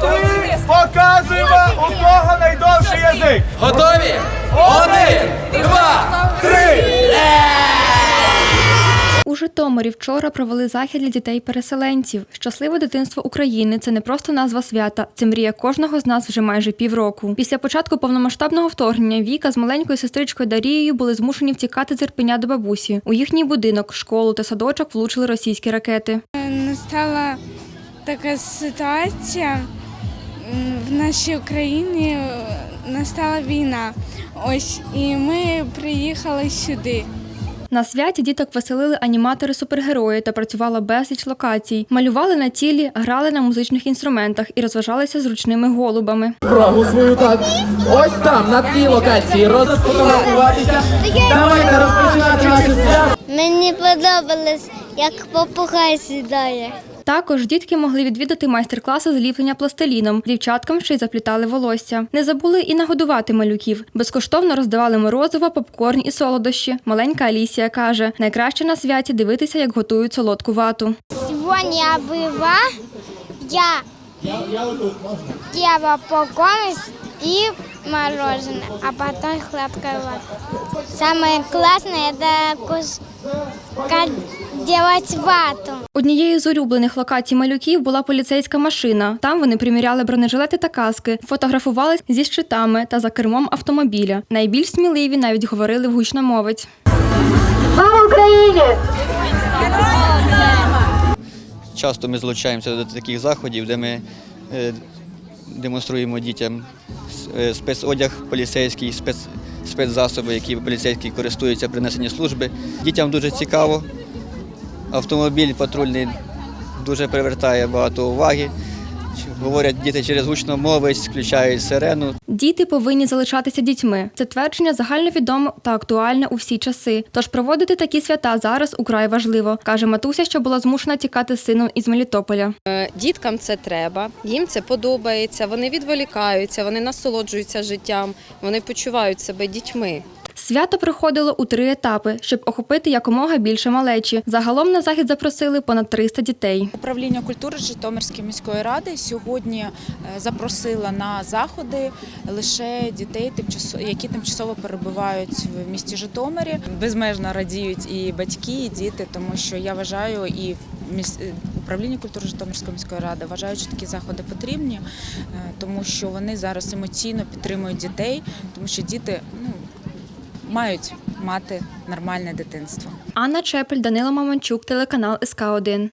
три. Показуємо, у кого найдовший язик. Готові? Один, два, три! У Житомирі вчора провели захід для дітей-переселенців. Щасливе дитинство України це не просто назва свята, це мрія кожного з нас вже майже півроку. Після початку повномасштабного вторгнення Віка з маленькою сестричкою Дарією були змушені втікати з Ірпеня до бабусі. У їхній будинок, школу та садочок влучили російські ракети. настала така ситуація в нашій Україні е, настала війна. Ось і ми приїхали сюди. На святі діток веселили аніматори супергерої та працювала безліч локацій. Малювали на тілі, грали на музичних інструментах і розважалися з ручними голубами. Прогу свою так. Ось там, на тій локації, розфотографуватися. Давайте розпочинати наше свято. Мені подобалось, як попугай сідає. Також дітки могли відвідати майстер-класи з ліплення пластиліном. Дівчаткам ще й заплітали волосся. Не забули і нагодувати малюків. Безкоштовно роздавали морозиво, попкорн і солодощі. Маленька Алісія каже: найкраще на святі дивитися, як готують солодку вату. Сьогодні була я ела попкорн и мороженое, а потом сладкая вата. Самое классное это кус... делать вату. Однією з улюблених локацій малюків була поліцейська машина. Там вони приміряли бронежилети та каски, фотографувались зі щитами та за кермом автомобіля. Найбільш сміливі навіть говорили в гучномовець. Часто ми залучаємося до таких заходів, де ми е, демонструємо дітям спецодяг поліцейський, спец, спецзасоби, які поліцейські користуються при несенні служби. Дітям дуже цікаво. Автомобіль патрульний дуже привертає багато уваги. Ч- Говорять діти через гучномовець, включають сирену. Діти повинні залишатися дітьми. Це твердження загальновідоме та актуальне у всі часи. Тож проводити такі свята зараз украй важливо, каже матуся, що була змушена тікати з сином із Мелітополя. Е, Діткам це треба, їм це подобається, вони відволікаються, вони насолоджуються життям, вони почувають себе дітьми. Свято проходило у три етапи, щоб охопити якомога більше малечі. Загалом на захід запросили понад 300 дітей. Управління культури Житомирської міської ради сьогодні е, запросила на заходи лише дітей, які тимчасово перебувають в місті Житомирі. Безмежно радіють і батьки, і діти, тому що я вважаю і е, управління культури Житомирської міської ради вважають, що такі заходи потрібні, е, тому що вони зараз емоційно підтримують дітей, тому що діти ну, мають мати нормальне дитинство. Анна Чепель, Данило Маманчук, телеканал СК 1